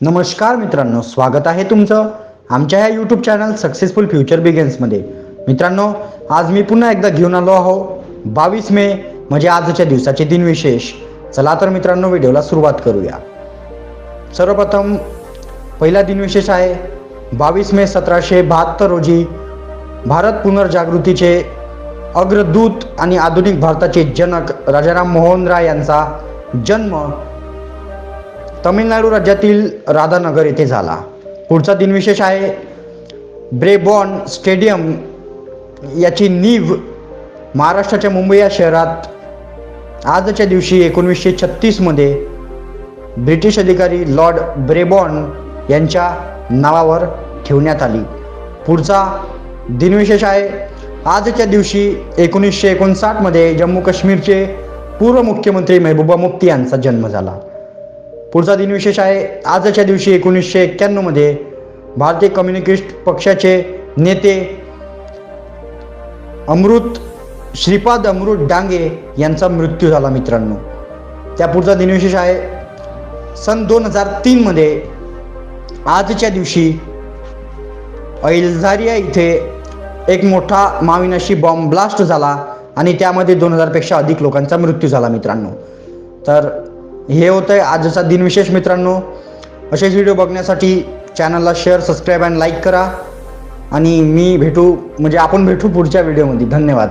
नमस्कार मित्रांनो स्वागत आहे तुमचं आमच्या ह्या यूट्यूब चॅनल सक्सेसफुल फ्युचर बिगेन्समध्ये मित्रांनो आज मी पुन्हा एकदा घेऊन आलो आहो बावीस मे म्हणजे आजच्या दिवसाचे दिनविशेष चला तर मित्रांनो व्हिडिओला सुरुवात करूया. सर्वप्रथम पहिला दिनविशेष आहे बावीस मे सतराशे बहात्तर रोजी भारत पुनर्जागृतीचे अग्रदूत आणि आधुनिक भारताचे जनक राजाराम मोहन राय यांचा जन्म तमिळनाडू राज्यातील राधानगर येथे झाला. पुढचा दिनविशेष आहे. ब्रेबॉन स्टेडियम याची नीव महाराष्ट्राच्या मुंबई या शहरात आजच्या दिवशी एकोणीसशे छत्तीसमध्ये ब्रिटिश अधिकारी लॉर्ड ब्रेबॉन यांच्या नावावर ठेवण्यात आली. पुढचा दिनविशेष आहे. आजच्या दिवशी एकोणीसशे एकोणसाठमध्ये जम्मू काश्मीरचे पूर्व मुख्यमंत्री मेहबूबा मुफ्ती यांचा जन्म झाला. पुढचा दिनविशेष आहे. आजच्या दिवशी एकोणीसशे एक्क्याण्णवमध्ये भारतीय कम्युनिस्ट पक्षाचे नेते अमृत श्रीपाद अमृत डांगे यांचा मृत्यू झाला मित्रांनो. त्या पुढचा दिनविशेष आहे. सन दोन हजार तीनमध्ये आजच्या दिवशी अल्झारिया इथे एक मोठा माविनाशी बॉम्ब ब्लास्ट झाला आणि त्यामध्ये दोन हजारपेक्षा अधिक लोकांचा मृत्यू झाला मित्रांनो. तर हे होतं आहे आजचा दिनविशेष मित्रांनो. असेच व्हिडिओ बघण्यासाठी चॅनलला शेअर सबस्क्राईब अँड लाईक करा. आणि मी भेटू म्हणजे आपण भेटू पुढच्या व्हिडिओमध्ये धन्यवाद.